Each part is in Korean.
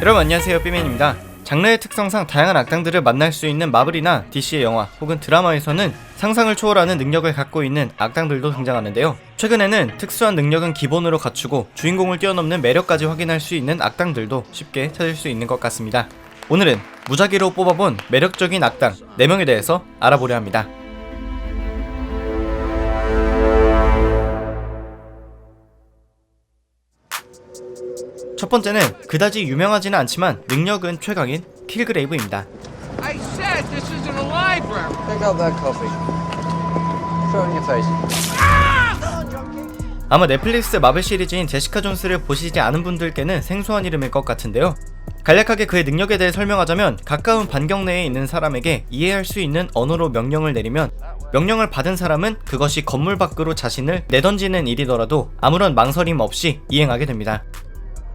여러분 안녕하세요. 삐맨입니다. 장르의 특성상 다양한 악당들을 만날 수 있는 마블이나 DC의 영화 혹은 드라마에서는 상상을 초월하는 능력을 갖고 있는 악당들도 등장하는데요. 최근에는 특수한 능력은 기본으로 갖추고 주인공을 뛰어넘는 매력까지 확인할 수 있는 악당들도 쉽게 찾을 수 있는 것 같습니다. 오늘은 무작위로 뽑아본 매력적인 악당 4명에 대해서 알아보려 합니다 첫 번째는 그다지 유명하지는 않지만 능력은 최강인 킬그레이브입니다. I said this isn't a library. Pick up that coffee. Throw it in your face. 아마 넷플릭스 마블 시리즈인 제시카 존스를 보시지 않은 분들께는 생소한 이름일 것 같은데요. 간략하게 그의 능력에 대해 설명하자면 가까운 반경 내에 있는 사람에게 이해할 수 있는 언어로 명령을 내리면 명령을 받은 사람은 그것이 건물 밖으로 자신을 내던지는 일이더라도 아무런 망설임 없이 이행하게 됩니다.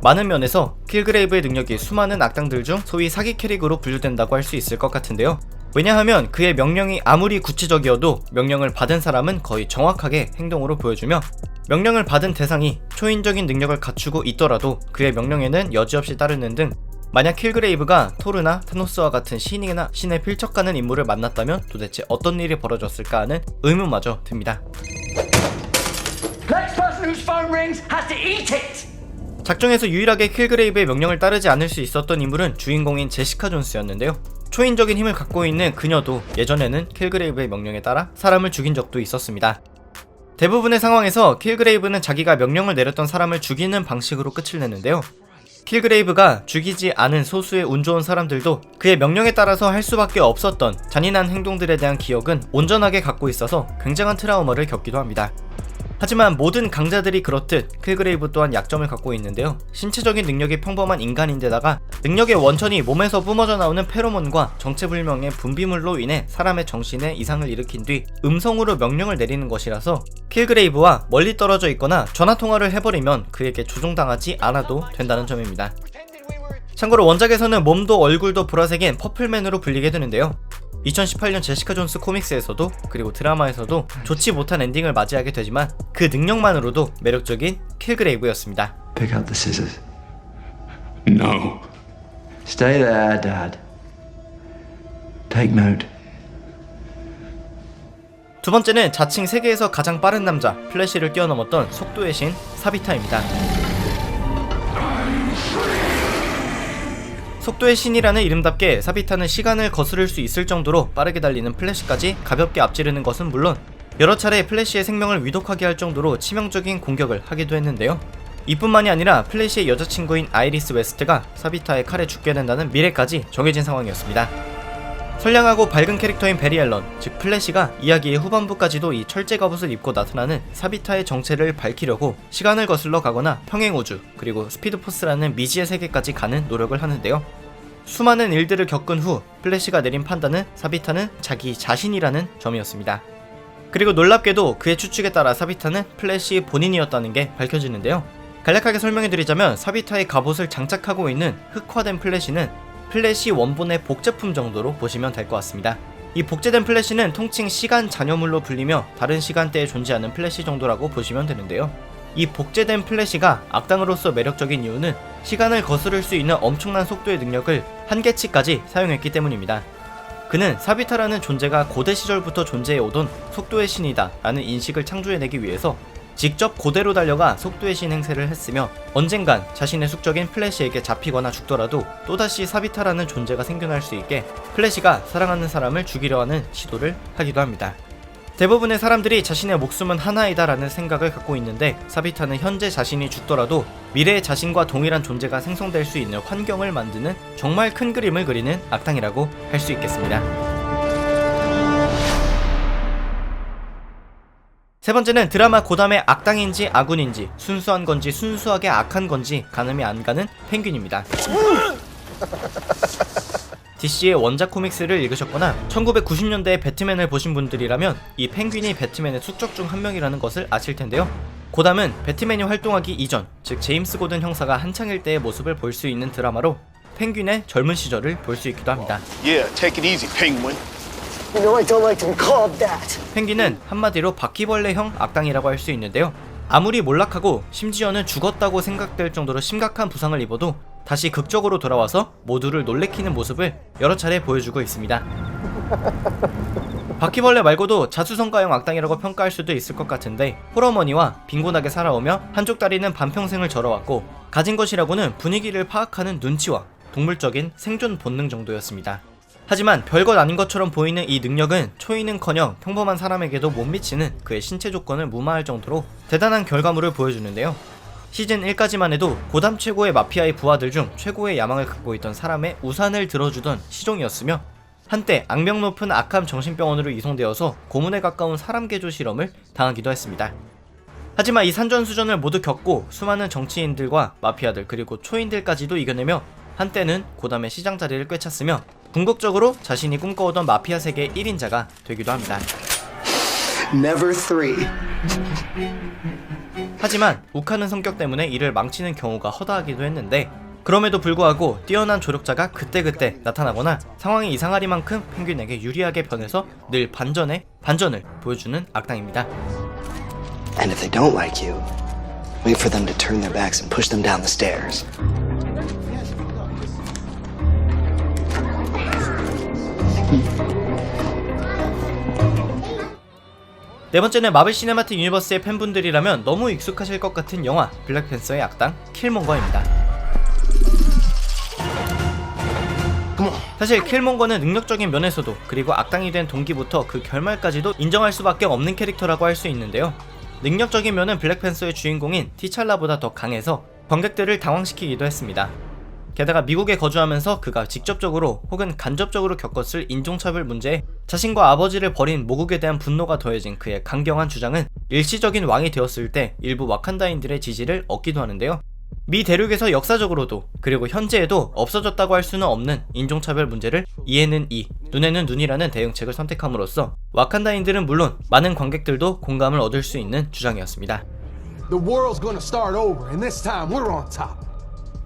많은 면에서 킬그레이브의 능력이 수많은 악당들 중 소위 사기 캐릭으로 분류된다고 할 수 있을 것 같은데요. 왜냐하면 그의 명령이 아무리 구체적이어도 명령을 받은 사람은 거의 정확하게 행동으로 보여주며 명령을 받은 대상이 초인적인 능력을 갖추고 있더라도 그의 명령에는 여지없이 따르는 등 만약 킬그레이브가 토르나 타노스와 같은 신이나 신에 필적하는 인물을 만났다면 도대체 어떤 일이 벌어졌을까 하는 의문마저 듭니다. 작중에서 유일하게 킬그레이브의 명령을 따르지 않을 수 있었던 인물은 주인공인 제시카 존스였는데요. 초인적인 힘을 갖고 있는 그녀도 예전에는 킬그레이브의 명령에 따라 사람을 죽인 적도 있었습니다. 대부분의 상황에서 킬그레이브는 자기가 명령을 내렸던 사람을 죽이는 방식으로 끝을 내는데요. 킬그레이브가 죽이지 않은 소수의 운 좋은 사람들도 그의 명령에 따라서 할 수밖에 없었던 잔인한 행동들에 대한 기억은 온전하게 갖고 있어서 굉장한 트라우마를 겪기도 합니다. 하지만 모든 강자들이 그렇듯 킬그레이브 또한 약점을 갖고 있는데요. 신체적인 능력이 평범한 인간인데다가 능력의 원천이 몸에서 뿜어져 나오는 페로몬과 정체불명의 분비물로 인해 사람의 정신에 이상을 일으킨 뒤 음성으로 명령을 내리는 것이라서 킬그레이브와 멀리 떨어져 있거나 전화통화를 해버리면 그에게 조종당하지 않아도 된다는 점입니다. 참고로 원작에서는 몸도 얼굴도 보라색인 퍼플맨으로 불리게 되는데요. 2018년 제시카 존스 코믹스에서도 그리고 드라마에서도 좋지 못한 엔딩을 맞이하게 되지만 그 능력만으로도 매력적인 킬그레이브였습니다. Pick up the scissors. No. Stay there, Dad. Take note. 두 번째는 자칭 세계에서 가장 빠른 남자 플래시를 뛰어넘었던 속도의 신 사비타입니다. 속도의 신이라는 이름답게 사비타는 시간을 거스를 수 있을 정도로 빠르게 달리는 플래시까지 가볍게 앞지르는 것은 물론 여러 차례 플래시의 생명을 위독하게 할 정도로 치명적인 공격을 하기도 했는데요. 이뿐만이 아니라 플래시의 여자친구인 아이리스 웨스트가 사비타의 칼에 죽게 된다는 미래까지 정해진 상황이었습니다. 선량하고 밝은 캐릭터인 베리 앨런, 즉 플래시가 이야기의 후반부까지도 이 철제 갑옷을 입고 나타나는 사비타의 정체를 밝히려고 시간을 거슬러 가거나 평행 우주 그리고 스피드 포스라는 미지의 세계까지 가는 노력을 하는데요. 수많은 일들을 겪은 후 플래시가 내린 판단은 사비타는 자기 자신이라는 점이었습니다. 그리고 놀랍게도 그의 추측에 따라 사비타는 플래시 본인이었다는 게 밝혀지는데요. 간략하게 설명해 드리자면 사비타의 갑옷을 장착하고 있는 흑화된 플래시는 플래시 원본의 복제품 정도로 보시면 될 것 같습니다. 이 복제된 플래시는 통칭 시간 잔여물로 불리며 다른 시간대에 존재하는 플래시 정도라고 보시면 되는데요. 이 복제된 플래시가 악당으로서 매력적인 이유는 시간을 거스를 수 있는 엄청난 속도의 능력을 한계치까지 사용했기 때문입니다. 그는 사비타라는 존재가 고대 시절부터 존재해 오던 속도의 신이다 라는 인식을 창조해내기 위해서 직접 고대로 달려가 속도의 신 행세를 했으며 언젠간 자신의 숙적인 플래시에게 잡히거나 죽더라도 또다시 사비타라는 존재가 생겨날 수 있게 플래시가 사랑하는 사람을 죽이려 하는 시도를 하기도 합니다. 대부분의 사람들이 자신의 목숨은 하나이다라는 생각을 갖고 있는데 사비타는 현재 자신이 죽더라도 미래의 자신과 동일한 존재가 생성될 수 있는 환경을 만드는 정말 큰 그림을 그리는 악당이라고 할 수 있겠습니다. 세 번째는 드라마 고담의 악당인지 아군인지 순수한 건지 순수하게 악한 건지 가늠이 안 가는 펭귄입니다. DC의 원작 코믹스를 읽으셨거나 1990년대의 배트맨을 보신 분들이라면 이 펭귄이 배트맨의 숙적 중 한 명이라는 것을 아실 텐데요. 고담은 배트맨이 활동하기 이전, 즉 제임스 고든 형사가 한창일 때의 모습을 볼 수 있는 드라마로 펭귄의 젊은 시절을 볼 수 있기도 합니다. Yeah, 펭귄은 한마디로 바퀴벌레형 악당이라고 할 수 있는데요. 아무리 몰락하고 심지어는 죽었다고 생각될 정도로 심각한 부상을 입어도 다시 극적으로 돌아와서 모두를 놀래키는 모습을 여러 차례 보여주고 있습니다. 바퀴벌레 말고도 자수성가형 악당이라고 평가할 수도 있을 것 같은데 호러머니와 빈곤하게 살아오며 한쪽 다리는 반평생을 절어왔고 가진 것이라고는 분위기를 파악하는 눈치와 동물적인 생존 본능 정도였습니다. 하지만 별것 아닌 것처럼 보이는 이 능력은 초인은커녕 평범한 사람에게도 못 미치는 그의 신체 조건을 무마할 정도로 대단한 결과물을 보여주는데요. 시즌 1까지만 해도 고담 최고의 마피아의 부하들 중 최고의 야망을 갖고 있던 사람의 우산을 들어주던 시종이었으며 한때 악명 높은 악함 정신병원으로 이송되어서 고문에 가까운 사람 개조 실험을 당하기도 했습니다. 하지만 이 산전수전을 모두 겪고 수많은 정치인들과 마피아들 그리고 초인들까지도 이겨내며 한때는 고담의 시장 자리를 꿰찼으며 궁극적으로 자신이 꿈꿔오던 마피아 세계의 1인자가 되기도 합니다. Never three. 하지만 욱하는 성격 때문에 이를 망치는 경우가 허다하기도 했는데 그럼에도 불구하고 뛰어난 조력자가 그때그때 나타나거나 상황이 이상하리만큼 펭귄에게 유리하게 변해서 늘 반전에 반전을 보여주는 악당입니다. And if they don't like you, wait for them to turn their backs and push them down the stairs. 네 번째는 마블 시네마틱 유니버스의 팬분들이라면 너무 익숙하실 것 같은 영화 블랙팬서의 악당 킬몬거입니다. 사실 킬몬거는 능력적인 면에서도 그리고 악당이 된 동기부터 그 결말까지도 인정할 수밖에 없는 캐릭터라고 할 수 있는데요. 능력적인 면은 블랙팬서의 주인공인 티찰라보다 더 강해서 관객들을 당황시키기도 했습니다. 게다가 미국에 거주하면서 그가 직접적으로 혹은 간접적으로 겪었을 인종차별 문제에 자신과 아버지를 버린 모국에 대한 분노가 더해진 그의 강경한 주장은 일시적인 왕이 되었을 때 일부 와칸다인들의 지지를 얻기도 하는데요. 미 대륙에서 역사적으로도 그리고 현재에도 없어졌다고 할 수는 없는 인종차별 문제를 이에는 이, 눈에는 눈이라는 대응책을 선택함으로써 와칸다인들은 물론 많은 관객들도 공감을 얻을 수 있는 주장이었습니다. The world's gonna start over, and this time we're on top.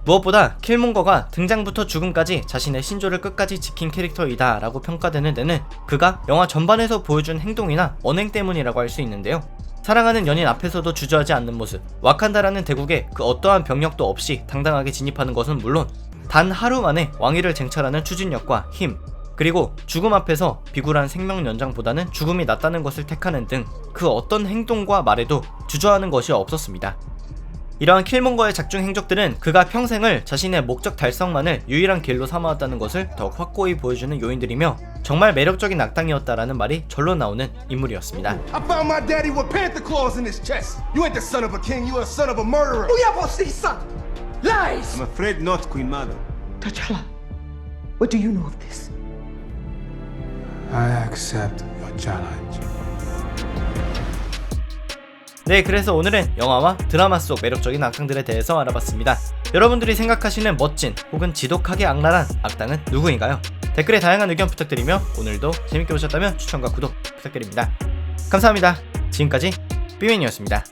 무엇보다 킬몬거가 등장부터 죽음까지 자신의 신조를 끝까지 지킨 캐릭터이다 라고 평가되는 데는 그가 영화 전반에서 보여준 행동이나 언행 때문이라고 할 수 있는데요. 사랑하는 연인 앞에서도 주저하지 않는 모습, 와칸다라는 대국에 그 어떠한 병력도 없이 당당하게 진입하는 것은 물론 단 하루 만에 왕위를 쟁취하는 추진력과 힘, 그리고 죽음 앞에서 비굴한 생명 연장보다는 죽음이 낫다는 것을 택하는 등 그 어떤 행동과 말에도 주저하는 것이 없었습니다. 이러한 킬몬거의 작중 행적들은 그가 평생을 자신의 목적 달성만을 유일한 길로 삼아왔다는 것을 더욱 확고히 보여주는 요인들이며 정말 매력적인 악당이었다라는 말이 절로 나오는 인물이었습니다. I found my daddy with panther claws in his chest. You ain't the son of a king, you a son of a murderer. Lies! I'm afraid not, Queen Mother. T'Challa, what do you know of this? I accept your challenge. 네, 그래서 오늘은 영화와 드라마 속 매력적인 악당들에 대해서 알아봤습니다. 여러분들이 생각하시는 멋진 혹은 지독하게 악랄한 악당은 누구인가요? 댓글에 다양한 의견 부탁드리며 오늘도 재밌게 보셨다면 추천과 구독 부탁드립니다. 감사합니다. 지금까지 삐맨이었습니다.